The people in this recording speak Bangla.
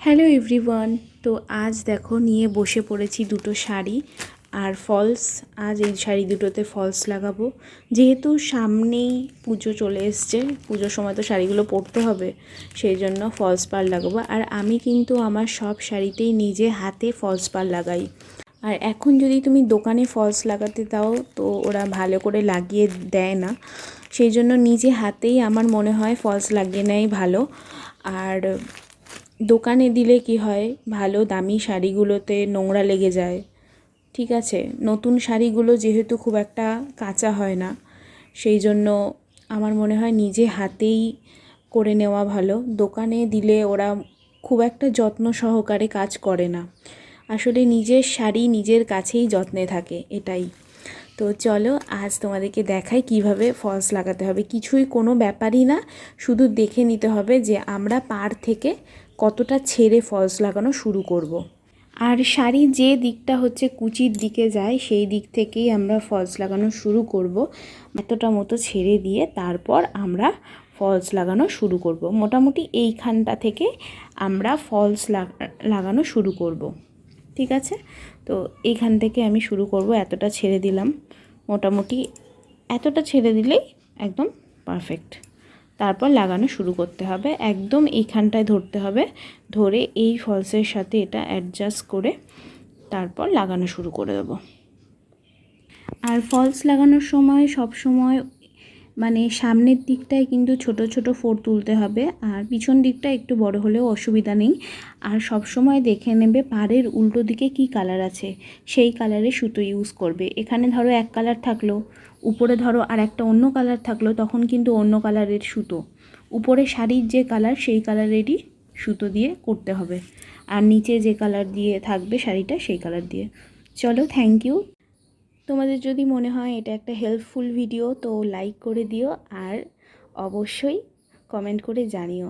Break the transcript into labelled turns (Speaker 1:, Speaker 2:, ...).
Speaker 1: হ্যালো এভরিওয়ান তো আজ দেখো নিয়ে বসে পড়েছি দুটো শাড়ি আর ফলস আজ এই শাড়ি দুটোতে ফলস লাগাবো। যেহেতু সামনেই পুজো চলে এসছে, পুজোর সময় তো শাড়িগুলো পরতে হবে, সেই জন্য ফলস পার লাগাবো। আর আমি কিন্তু আমার সব শাড়িতেই নিজে হাতে ফলস পার লাগাই। আর এখন যদি তুমি দোকানে ফলস লাগাতে দাও, তো ওরা ভালো করে লাগিয়ে দেয় না। সেই জন্য নিজে হাতেই আমার মনে হয় ফলস লাগিয়ে নেয় ভালো। আর দোকানে দিলে কি হয়? ভালো দামি শাড়িগুলোতে নোংরা লেগে যায়। ঠিক আছে, নতুন শাড়িগুলো যেহেতু খুব একটা কাঁচা হয় না, সেই জন্য আমার মনে হয় নিজে হাতেই করে নেওয়া ভালো। দোকানে দিলে ওরা খুব একটা যত্ন সহকারে কাজ করে না। আসলে নিজের শাড়ি নিজের কাছেই যত্নে থাকে, এটাই। তো চলো, আজ তোমাদেরকে দেখাই কীভাবে ফলস লাগাতে হবে। কিছুই কোনো ব্যাপারই না, শুধু দেখে নিতে হবে যে আমরা পার থেকে কতটা ছেড়ে ফলস লাগানো শুরু করব। আর শাড়ি যে দিকটা হচ্ছে কুচির দিকে যায়, সেই দিক থেকেই আমরা ফলস লাগানো শুরু করব। এতটা মতো ছেড়ে দিয়ে তারপর আমরা ফলস লাগানো শুরু করব। মোটামুটি এইখানটা থেকে আমরা ফলস লাগানো শুরু করব। ঠিক আছে? তো এইখান থেকে আমি শুরু করব, এতটা ছেড়ে দিলাম। মোটামুটি এতটা ছেড়ে দিলেই একদম পারফেক্ট। তারপর লাগানো শুরু করতে হবে। একদম এইখানটায় ধরতে হবে। ধরে এই ফলসের সাথে এটা অ্যাডজাস্ট করে তারপর লাগানো শুরু করে দেবো। আর ফলস লাগানোর সময় সব সময় মানে সামনের দিকটায় কিন্তু ছোট ছোট ফোর তুলতে হবে, আর পিছন দিকটা একটু বড় হলেও অসুবিধা নেই। আর সব সময় দেখে নেবে পাড়ের উল্টো দিকে কি কালার আছে, সেই কালারে সুতো ইউজ করবে। এখানে ধরো এক কালার থাকল, উপরে ধরো আর একটা অন্য কালার থাকল, তখন কিন্তু অন্য কালারের সুতো। উপরে শাড়ির যে কালার, সেই কালারেরই সুতো দিয়ে করতে হবে। আর নিচে যে কালার দিয়ে থাকবে শাড়িটা, সেই কালার দিয়ে। চলো থ্যাংক ইউ তোমাদের যদি মনে হয় এটা একটা হেল্পফুল ভিডিও তো লাইক করে দিও আর অবশ্যই কমেন্ট করে জানিও।